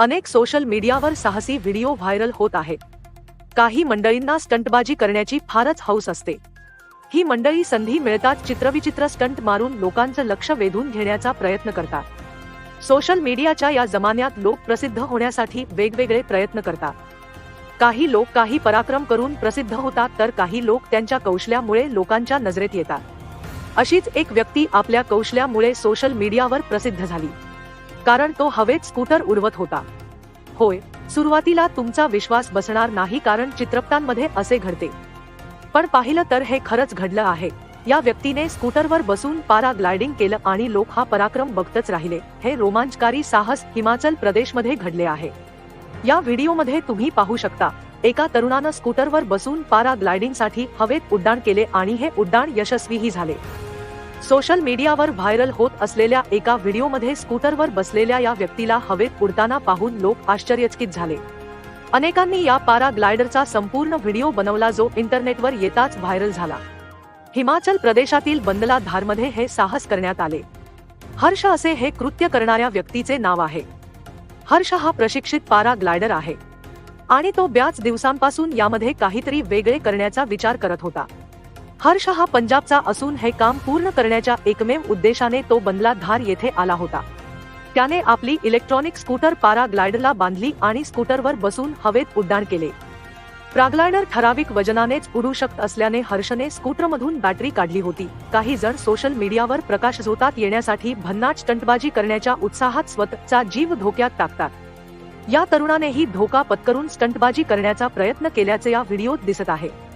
अनेक सोशल मीडियावर साहसी व्हिडिओ व्हायरल होत आहेत काही मंडळींना स्टंटबाजी करण्याची फारच हौस असते. ही मंडळी संधी मिळतात चित्रविचित्र स्टंट मारून लोकांचं लक्ष वेधून घेण्याचा प्रयत्न करतात. सोशल मीडियाच्या या जमान्यात लोक प्रसिद्ध होण्यासाठी वेगवेगळे प्रयत्न करतात. काही लोक काही पराक्रम करून प्रसिद्ध होतात तर काही लोक त्यांच्या कौशल्यामुळे लोकांच्या नजरेत येतात. अशीच एक व्यक्ती आपल्या कौशल्यामुळे सोशल मीडियावर प्रसिद्ध झाली. कारण तो हवेत स्कूटर उडवत होता. होय सुरुवातीला तुमचा विश्वास बसणार नाही कारण चित्रपटांमध्ये असे घडते. पण पाहिलं तर हे खरंच घडलं आहे. या व्यक्तीने स्कूटरवर बसून पारा ग्लायडिंग केलं आणि लोक हा पराक्रम बघतच राहिले. हे रोमांचकारी साहस हिमाचल प्रदेशमध्ये घडले आहे. या व्हिडिओमध्ये तुम्ही पाहू शकता एका तरुणानं स्कूटरवर बसून पारा ग्लायडिंगसाठी हवेत उड्डाण केले आणि हे उड्डाण यशस्वीही झाले. सोशल मीडियावर व्हायरल होत असलेल्या एका व्हिडिओमध्ये स्कूटरवर बसलेल्या या व्यक्तीला हवेत उडताना पाहून लोक आश्चर्यचकित झाले. अनेकांनी या पारा ग्लायडरचा संपूर्ण व्हिडिओ बनवला जो इंटरनेटवर येताच व्हायरल झाला. हिमाचल प्रदेशातील बंदला धारमध्ये हे साहस करण्यात आले. हर्ष असे हे कृत्य करणाऱ्या व्यक्तीचे नाव आहे. हर्ष हा प्रशिक्षित पारा ग्लायडर आहे. आणि तो ब्याच दिवसांपासून यामध्ये काहीतरी वेगळे करण्याचा विचार करत होता. हर्ष हा पंजाबचा असून हे काम पूर्ण करण्याच्या एकमेव उद्देशाने तो बंदला धार येथे आला होता. त्याने आपली इलेक्ट्रॉनिक स्कूटर पॅराग्लायडरला बांधली आणि स्कूटरवर बसून हवेत उड्डाण केले. प्राग्लायडर ठराविक वजनानेच उडू शकत असल्याने हर्षने स्कूटरमधून बॅटरी काढली होती. काही जण सोशल मीडियावर प्रकाश झोतात येण्यासाठी भन्नाट स्टंटबाजी करण्याच्या उत्साहात स्वतःचा जीव धोक्यात टाकतात. या तरुणानेही धोका पत्करून स्टंटबाजी करण्याचा प्रयत्न केल्याचे या व्हिडिओत दिसत आहे.